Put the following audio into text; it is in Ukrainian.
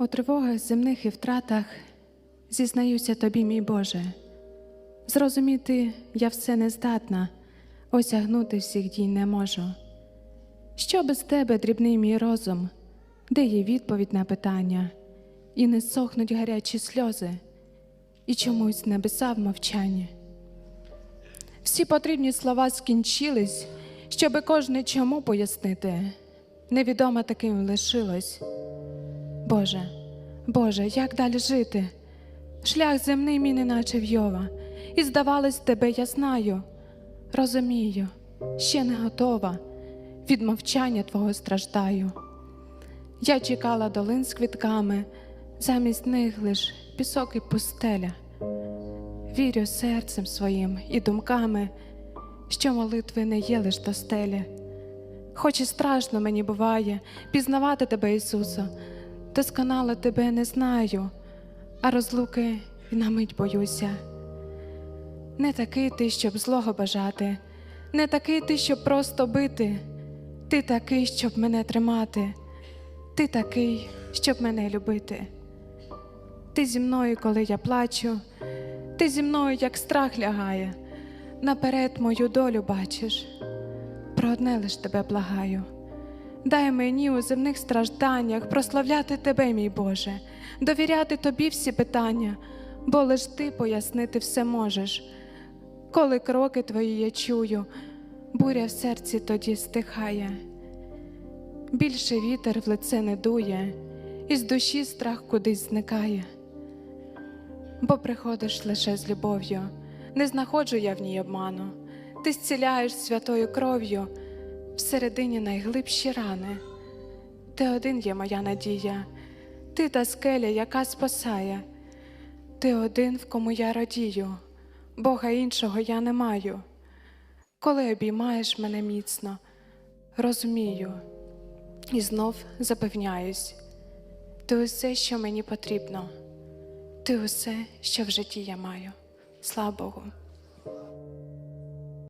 У тривогах земних і втратах зізнаюся тобі, мій Боже. Зрозуміти я все не здатна, осягнути всіх дій не можу. Що без тебе, дрібний мій розум, де є відповідь на питання, і не сохнуть гарячі сльози, і чомусь небеса в мовчанні. Всі потрібні слова скінчились, щоби кожне чому пояснити. Невідомо таким лишилось. Боже, Боже, як далі жити? Шлях земний мій неначе вйова, і здавалось, тебе я знаю. Розумію, ще не готова, від мовчання Твого страждаю. Я чекала долин з квітками, замість них лиш пісок і пустеля. Вірю серцем своїм і думками, що молитви не є лиш до стелі. Хоч і страшно мені буває пізнавати тебе, Ісусо, досконало тебе не знаю, а розлуки і на мить боюся. Не такий ти, щоб злого бажати, не такий ти, щоб просто бити, ти такий, щоб мене тримати, ти такий, щоб мене любити. Ти зі мною, коли я плачу, ти зі мною, як страх лягає, наперед мою долю бачиш. Про одне лиш тебе благаю. Дай мені у земних стражданнях прославляти тебе, мій Боже, довіряти тобі всі питання, бо лиш ти пояснити все можеш. Коли кроки твої я чую, буря в серці тоді стихає. Більше вітер в лице не дує, і з душі страх кудись зникає. Бо приходиш лише з любов'ю, не знаходжу я в ній обману. Ти зціляєш святою кров'ю всередині найглибші рани. Ти один є моя надія, ти та скеля, яка спасає, ти один, в кому я радію, Бога іншого я не маю. Коли обіймаєш мене міцно, розумію і знов запевняюсь, ти усе, що мені потрібно, ти усе, що в житті я маю. Слава Богу.